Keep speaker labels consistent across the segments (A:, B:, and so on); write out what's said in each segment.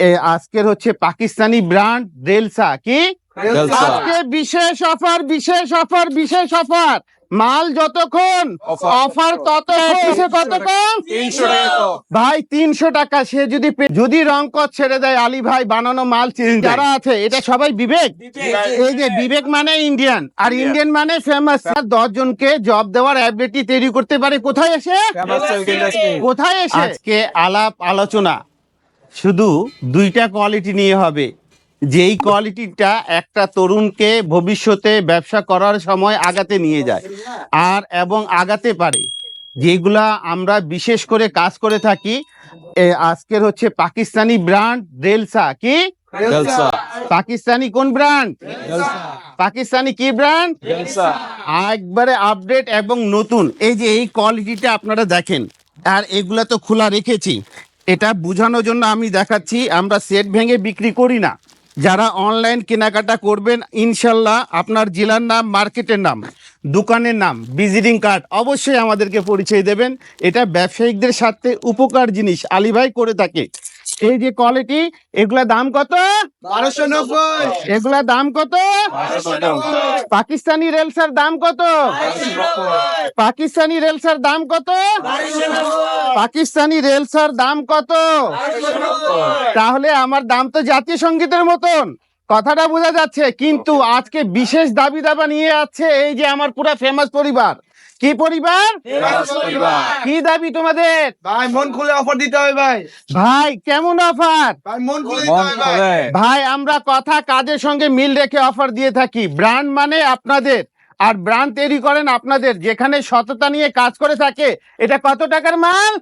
A: এ আজকের হচ্ছে পাকিস্তানি ব্র্যান্ড রেলসা কি? আজকে বিশেষ অফার বিশেষ অফার বিশেষ অফার। মাল যতক্ষণ? অফার। ততক্ষণ। ভাই তিনশো টাকা সে যদি যদি রং কর ছেড়ে দেয় আলী ভাই বানানো মাল যারা আছে এটা সবাই বিবেক? এই যে বিবেক মানে ইন্ডিয়ান। আর ইন্ডিয়ান। মানে ফেমাস দশ জনকে জব দেওয়ার অ্যাবিলিটি তৈরি করতে পারে। কোথায় এসে। কোথায় এসে? আজকে আলাপ আলোচনা। শুধু দুইটা কোয়ালিটি নিয়ে হবে। যেই কোয়ালিটিটা একটা তরুণকে ভবিষ্যতে ব্যবসা করার সময় আগাতে নিয়ে যায়। আর এবং আগাতে পারে। যেগুলা আমরা বিশেষ করে কাজ করে থাকি আজকের হচ্ছে পাকিস্তানি ব্র্যান্ড রেলসা কি? পাকিস্তানি কোন ব্র্যান্ড পাকিস্তানি কি ব্র্যান্ড একবারে আপডেট এবং নতুন। এই যে এই কোয়ালিটিটা আপনারা দেখেন। আর এগুলা তো খোলা রেখেছি। এটা বোঝানোর জন্য আমি দেখাচ্ছি, আমরা সেট ভেঙে বিক্রি করি না। যারা অনলাইন কেনাকাটা করবেন, ইনশাল্লাহ আপনার জেলার নাম, মার্কেটের নাম, দোকানের নাম ভিজিটিং কার্ড অবশ্যই আমাদেরকে পরিচয় দেবেন। এটা ব্যবসায়িকদের সাথে উপকার জিনিস আলিভাই করে থাকে। এই যে কোয়ালিটি এগুলা দাম কত?
B: বারোশো নব্বই।
A: এগুলা দাম কত। পাকিস্তানি রেলসার দাম কত? পাকিস্তানি রেলসার দাম কত? পাকিস্তানি রেলসার দাম কত? তাহলে আমার দাম তো জাতীয় সঙ্গীতের মতন। কথাটা বোঝা যাচ্ছে কিন্তু আজকে বিশেষ দাবি দাবা নিয়ে আছে এই যে আমার পুরা ফেমাস পরিবার। কি পরিবার? কি দাবি তোমাদের?
C: ভাই মন খুলে অফার দিতে হবে ভাই।
A: ভাই কেমন অফার
C: ভাই মন খুলে ভাই।
A: আমরা কথা কাজের সঙ্গে মিল রেখে অফার দিয়ে থাকি। ব্র্যান্ড মানে আপনাদের। আর ব্র্যান্ড তৈরি করেন আপনাদের। যেখানে সততা নিয়ে কাজ করে থাকে এটা কত টাকার মাল?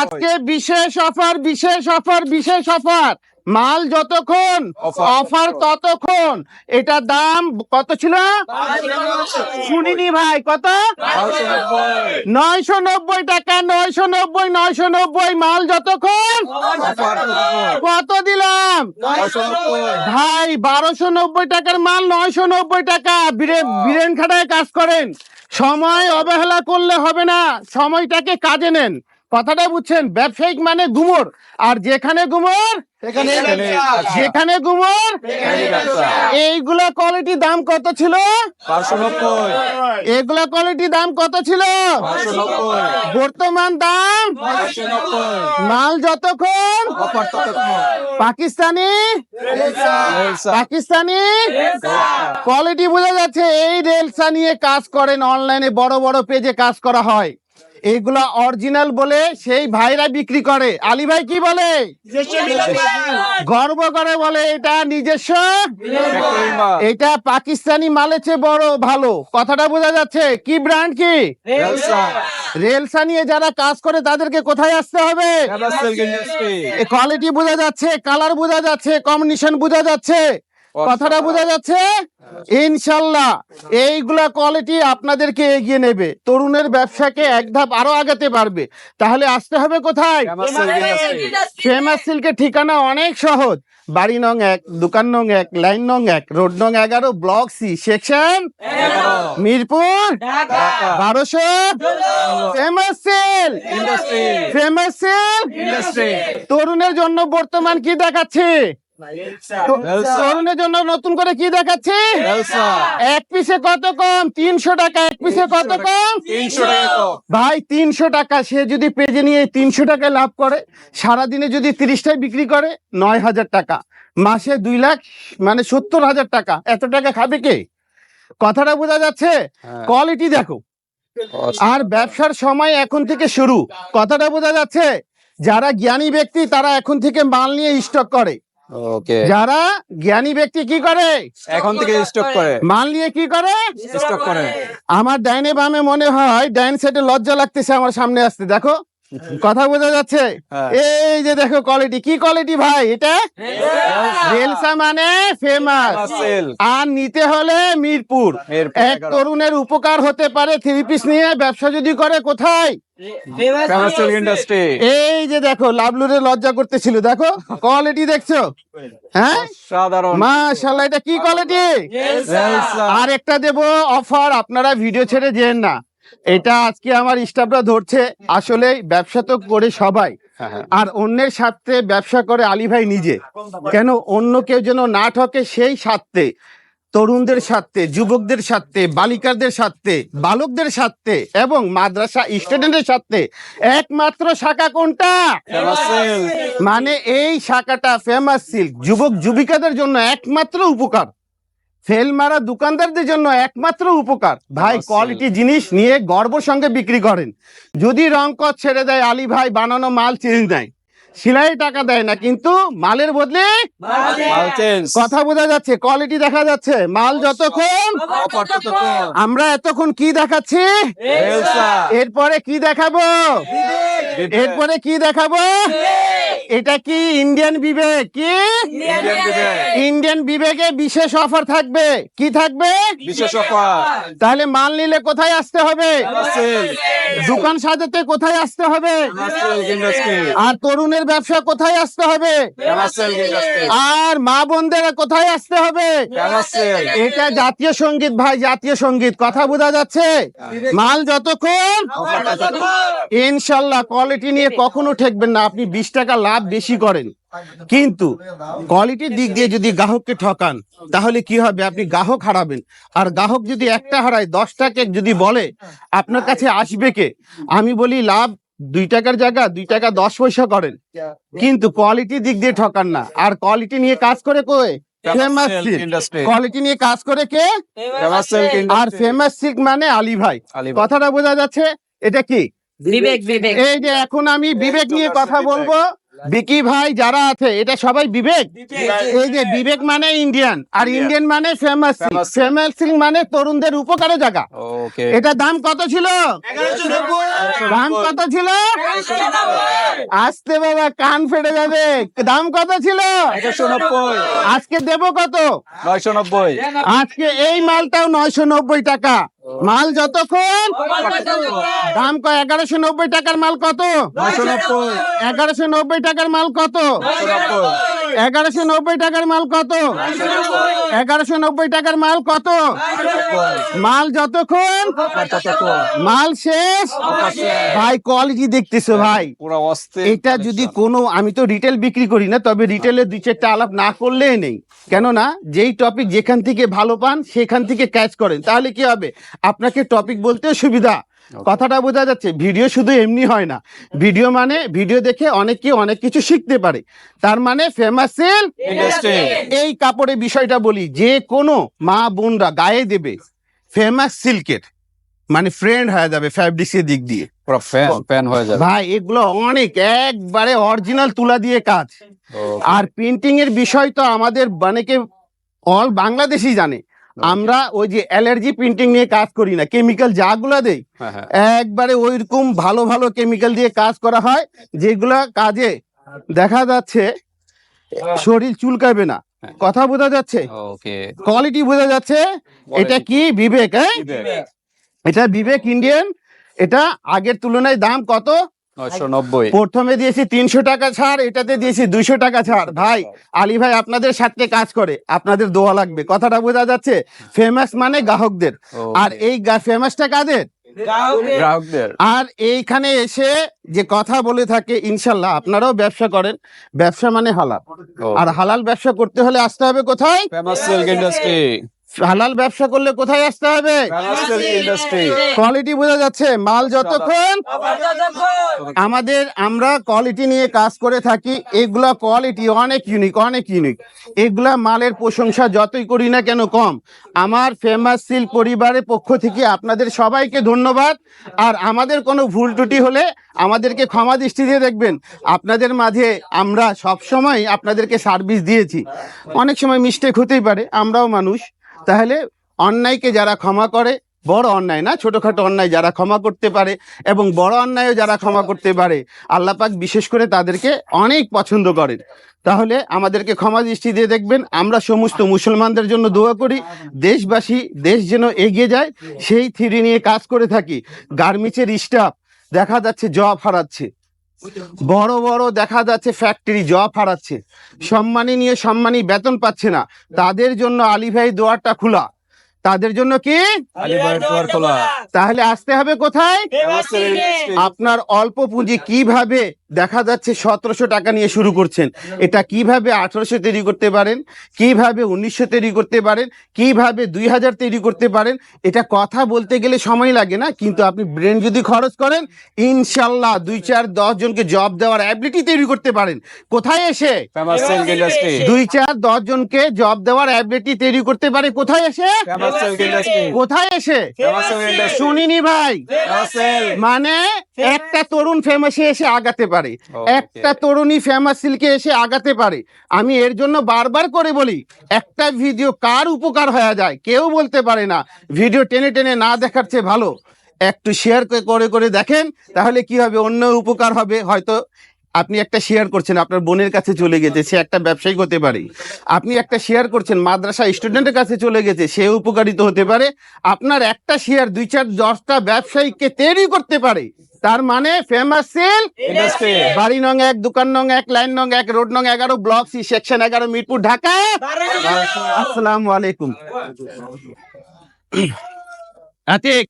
A: আজকে বিশেষ অফার বিশেষ অফার বিশেষ অফার মাল যতক্ষণ অফার ততক্ষণ। এটা দাম কত ছিল? শুনিনি ভাই কত? নয়শো নব্বই টাকা নয়শো নব্বই নয়শো নব্বই। মাল যতক্ষণ? কত দিলাম? ভাই বারোশো নব্বই টাকার মাল নয়শো নব্বই টাকা। বীরে- বীরেন খাটায় কাজ করেন। সময় অবহেলা করলে হবে না। সময়টাকে কাজে নেন। কথাটা বুঝছেন? ব্যবসায়িক মানে গুমর। আর যেখানে গুমর যেখানে গুমর এইগুলা কোয়ালিটি দাম কত ছিল। এগুলা কোয়ালিটি দাম কত ছিল? বর্তমান দাম? মাল যতক্ষণ? পাকিস্তানি? পাকিস্তানি? কোয়ালিটি বোঝা যাচ্ছে এই রেলসা নিয়ে কাজ করেন অনলাইনে বড় বড় পেজে কাজ করা হয়। এইগুলা অরিজিনাল বলে সেই ভাইরা বিক্রি করে। আলী ভাই কি বলে? গর্ব করে বলে এটা নিজস্ব? এটা পাকিস্তানি মালের চেয়ে বড় ভালো। কথাটা বোঝা যাচ্ছে। কি ব্র্যান্ড কি?
B: রেলসা।
A: রেলসা নিয়ে যারা কাজ করে তাদেরকে কোথায় আসতে হবে। কোয়ালিটি বোঝা যাচ্ছে কালার বোঝা যাচ্ছে কম্বিনেশন বোঝা যাচ্ছে। কথাটা বোঝা যাচ্ছে? ইনশাল্লাহ এইগুলা কোয়ালিটি আপনাদেরকে এগিয়ে নেবে। তরুণের ব্যবসাকে এক ধাপ আরও আগাতে পারবে। তাহলে আসতে হবে কোথায়। ফেমাস সিল্কের ঠিকানা অনেক সহজ। বাড়ি নং এক দোকান নং এক লাইন নং এক রোড নং এগারো ব্লক সি সেকশন মিরপুর বারোশো। ফেমাস সেল ফেমাস সেল তরুণের জন্য বর্তমান কি দেখাচ্ছে। তরুণের জন্য নতুন করে কি দেখাচ্ছে? এক পিসে কত কম? তিনশো টাকা। এক পিসে কত কম?
B: তিনশো টাকা
A: ভাই তিনশো টাকা। সে যদি পেজে নিয়ে তিনশো টাকায় লাভ করে সারাদিনে যদি তিরিশটায় বিক্রি করে নয় হাজার টাকা। মাসে দুই লাখ মানে সত্তর হাজার টাকা। এত টাকা খাবে কে? কথাটা বোঝা যাচ্ছে?
B: হ্যাঁ।
A: কোয়ালিটি দেখো। আর ব্যবসার সময় এখন থেকে শুরু। কথাটা বোঝা যাচ্ছে? যারা জ্ঞানী ব্যক্তি তারা এখন থেকে মাল নিয়ে স্টক করে।
B: ওকে
A: যারা জ্ঞানী ব্যক্তি কি করে?
B: এখন থেকে স্টক করে।
A: মাল নিয়ে কি করে?
B: স্টক করে।
A: আমার ডাইনে বামে মনে হয় ডাইন সেটে লজ্জা লাগতেছে আমার সামনে আসতে দেখো। কথা বোঝা যাচ্ছে?
B: হ্যাঁ।
A: এই যে দেখো কোয়ালিটি কি কোয়ালিটি ভাই এটা? রেলসা। মানে ফেমাস আর নিতে হলে মিরপুর। এক তরুণের উপকার হতে পারে থ্রি পিস নিয়ে ব্যবসা যদি করে কোথায়? এই যে দেখো লাভলুরে লজ্জা করতেছিল দেখো। কোয়ালিটি দেখছ? হ্যাঁ?
B: সাধারণ
A: মাশাল্লাহ এটা কি কোয়ালিটি আর একটা দেব অফার আপনারা ভিডিও ছেড়ে যেন না। এটা আজকে আমার স্টাফরা ধরছে। আসলে ব্যবসা তো করে সবাই।
B: হ্যাঁ হ্যাঁ।
A: আর অন্যের স্বার্থে ব্যবসা করে আলী ভাই নিজে। কেন অন্য কেউ যেন না ঠকে সেই স্বার্থে। তরুণদের স্বার্থে যুবকদের স্বার্থে বালিকাদের স্বার্থে বালকদের স্বার্থে এবং মাদ্রাসা স্টুডেন্টের স্বার্থে। একমাত্র শাখা কোনটা? মানে এই শাখাটা ফেমাস সিল্ক যুবক যুবিকাদের জন্য একমাত্র উপকার। ফেল মারা দোকানদারদের জন্য একমাত্র উপকার। ভাই কোয়ালিটি জিনিস নিয়ে গর্ব সঙ্গে বিক্রি করেন। যদি রং কর ছেড়ে দেয় আলী ভাই বানানো মাল চেঞ্জ দেয় সিলাই টাকা দেয় না কিন্তু মালের বদলে কথা বোঝা যাচ্ছে কোয়ালিটি দেখা যাচ্ছে। মাল যতক্ষণ আমরা এতক্ষণ কি দেখাচ্ছি? এরপরে কি দেখাবো? এরপরে কি দেখাবো? এটা কি ইন্ডিয়ান বিবেক? কি?
B: ইন্ডিয়ান বিবেকে।
A: বিশেষ অফার থাকবে। কি থাকবে?
B: বিশেষ অফার
A: তাহলে মাল নিলে কোথায় আসতে হবে? দোকান সাজাতে কোথায় আসতে হবে? আর তরুণের ব্যবসা কোথায় আসতে হবে? আর মা বোনদের কোথায় আসতে হবে? এটা জাতীয় সংগীত ভাই জাতীয় সংগীত। কথা বোঝা যাচ্ছে? মাল যতক্ষণ ইনশাল্লাহ কোয়ালিটি নিয়ে কখনো ঠেকবেন না আপনি বিশ টাকা লাভ বেশি করেন। কিন্তু কোয়ালিটির দিক দিয়ে যদি গ্রাহককে ঠকান তাহলে কি হবে? আপনি গ্রাহক হারাবেন। আর গ্রাহক যদি একটা হারায় দশটাকে যদি বলে আপনার কাছে আসবে কে? আমি বলি লাভ দুই টাকার জায়গা দুই টাকা দশ পয়সা করেন। কিন্তু কোয়ালিটির দিক দিয়ে ঠকান না। আর কোয়ালিটি নিয়ে কাজ করে ফেমাস
B: সিল্ক
A: কোয়ালিটি নিয়ে কাজ করে কে? আর ফেমাস সিল্ক মানে আলী ভাই কথাটা বোঝা যাচ্ছে এটা কি?
D: বিবেক বিবেক।
A: এই যে এখন আমি বিবেক নিয়ে কথা বলব। বিকি ভাই যারা আছে এটা সবাই বিবেক? এই যে বিবেক মানে ইন্ডিয়ান আর ইন্ডিয়ান। মানে ফেমাস ফেমাস সিং। মানে তরুণদের উপকারে জায়গা।
B: ওকে
A: এটা দাম কত ছিল? দাম কত ছিল? আসতে বাবা কান ফেটে যাবে। দাম কত ছিল? আজকে দেবো কত?
B: নয়শো নব্বই।
A: আজকে এই মালটাও নয়শো নব্বই টাকা। মাল যতক্ষণ? দাম কয়? এগারোশো নব্বই টাকার মাল কত? এগারোশো নব্বই টাকার মাল কত? এগারোশো নব্বই টাকার মাল কত? এগারোশো নব্বই টাকার মাল কত? মাল যতক্ষণ মাল শেষ। ভাই কোয়ালিটি দেখতেছো ভাই। এটা যদি কোনো আমি তো রিটেল বিক্রি করি না তবে রিটেলে দুই চারটা আলাপ না করলেই নেই। কেননা যেই টপিক যেখান থেকে ভালো পান সেখান থেকে ক্যাচ করেন। তাহলে কি হবে? আপনাকে টপিক বলতেও সুবিধা। কথাটা বোঝা যাচ্ছে ভিডিও শুধু এমনি হয় না। ভিডিও মানে ভিডিও দেখে অনেকে অনেক কিছু শিখতে পারে। তার মানে ফেমাস সেল এই কাপড়ের বিষয়টা বলি যে কোনো মা বোনরা গায়ে দেবে ফেমাস সিল্কের মানে ফ্রেন্ড হয়ে যাবে ফ্যাব্রিক্সের দিক দিয়ে।
B: পুরো ফ্যান ফ্যান হয়ে যাবে।
A: ভাই এগুলো অনেক একবারে অরিজিনাল তুলা দিয়ে কাজ। আর প্রিন্টিং এর বিষয় তো আমাদের অনেকে অল বাংলাদেশই জানে। আমরা ওই যে অ্যালার্জি প্রিন্টিং নিয়ে কাজ করি না কেমিক্যাল যাগুলো দেই
B: হ্যাঁ হ্যাঁ।
A: একবারে ওইরকম ভালো ভালো কেমিক্যাল দিয়ে কাজ করা হয় যেগুলা কাজে দেখা যাচ্ছে শরীর চুলকাবে না। কথা বোঝা যাচ্ছে? কোয়ালিটি বোঝা যাচ্ছে? এটা কি বিবেক হ্যাঁ? এটা বিবেক ইন্ডিয়ান এটা আগের তুলনায় দাম কত? প্রথমে দিয়েছি তিনশো টাকা ছাড় এটাতে দিয়েছি দুইশো টাকা ছাড়। ভাই আলী ভাই আপনাদের সাথে কাজ করে আপনাদের দোয়া লাগবে। কথাটা বোঝা যাচ্ছে ফেমাস মানে গ্রাহকদের। আর এই ফেমাসটা কাদের? আর এইখানে এসে যে কথা বলে থাকে ইনশাল্লাহ আপনারাও ব্যবসা করেন। ব্যবসা মানে হালাল। আর হালাল ব্যবসা করতে হলে আসতে হবে কোথায়?
B: ফেমাস সিল্ক ইন্ডাস্ট্রি
A: হালাল ব্যবসা করলে কোথায় আসতে হবে? কোয়ালিটি বোঝা যাচ্ছে মাল যতক্ষণ আমাদের আমরা কোয়ালিটি নিয়ে কাজ করে থাকি এগুলা কোয়ালিটি অনেক ইউনিক অনেক ইউনিক এগুলা মালের প্রশংসা যতই করি না কেন কম। আমার ফেমাস সিল পরিবারের পক্ষ থেকে আপনাদের সবাইকে ধন্যবাদ। আর আমাদের কোনো ভুল ত্রুটি হলে আমাদেরকে ক্ষমা দৃষ্টি দিয়ে দেখবেন। আপনাদের মাঝে আমরা সব সময় আপনাদেরকে সার্ভিস দিয়েছি। অনেক সময় মিস্টেক হতেই পারে আমরাও মানুষ। তাহলে অন্যায়কে যারা ক্ষমা করে, বড় অন্যায় না, ছোটখাটো অন্যায় যারা ক্ষমা করতে পারে এবং বড় অন্যায়ও যারা ক্ষমা করতে পারে, আল্লাহ পাক বিশেষ করে তাদেরকে অনেক পছন্দ করেন। তাহলে আমাদেরকে ক্ষমা দৃষ্টি দিয়ে দেখবেন, আমরা সমস্ত মুসলমানদের জন্য দোয়া করি, দেশবাসী, দেশ যেন এগিয়ে যায়, সেই থিরি নিয়ে কাজ করে থাকি। গার্মেন্টসের স্টাফ দেখা যাচ্ছে জব হারাচ্ছে। বড় বড় দেখা যাচ্ছে ফ্যাক্টরি জব হারাচ্ছে। সম্মানী নিয়ে সম্মানী বেতন পাচ্ছে না। তাদের জন্য আলী ভাই দোয়ারটা খোলা। তাদের জন্য কি? তাহলে আসতে হবে কোথায়? আপনার অল্প পুঁজি কীভাবে দেখা যাচ্ছে সতেরোশো টাকা নিয়ে শুরু করছেন। এটা কীভাবে আঠারোশো তৈরি করতে পারেন? কীভাবে উনিশশো তৈরি করতে পারেন? কীভাবে দুই হাজার তৈরি করতে পারেন? এটা কথা বলতে গেলে সময় লাগে না কিন্তু আপনি ব্রেন যদি খরচ করেন ইনশাল্লাহ দুই চার দশ জনকে জব দেওয়ার অ্যাবিলিটি তৈরি করতে পারেন। কোথায় এসে. দুই চার দশ জনকে জব দেওয়ার অ্যাবিলিটি তৈরি করতে পারে। কোথায় এসে. কোথায় এসে? শুনিনি ভাই। মানে একটা তরুণ ফেমাসে এসে আগাতে পারে। একটা তরুণী ফেমাস সিল্কে এসে আগাতে পারে। আমি এর জন্য বারবার করে বলি একটা ভিডিও কার উপকার হয়ে যায় কেউ বলতে পারে না। ভিডিও টেনে টেনে না দেখার চেয়ে ভালো। একটু শেয়ার করে করে দেখেন তাহলে কি হবে? অন্য উপকার হবে। হয়তো আপনি একটা শেয়ার করছেন আপনার বোনের কাছে চলে গেছে সে একটা ব্যবসায়িক হতে পারে। আপনি একটা শেয়ার করছেন মাদ্রাসা স্টুডেন্টের কাছে চলে গেছে সে উপকারিত হতে পারে। আপনার একটা শেয়ার দুই চার দশটা ব্যবসায়ীকে তৈরি করতে পারে। তার মানে ফেমাস সেল বাড়ি নং এক দোকান নং এক লাইন নং এক রোড নং এগারো ব্লক সি সেকশন এগারো মিরপুর ঢাকা। আসসালামু আলাইকুম। আতিক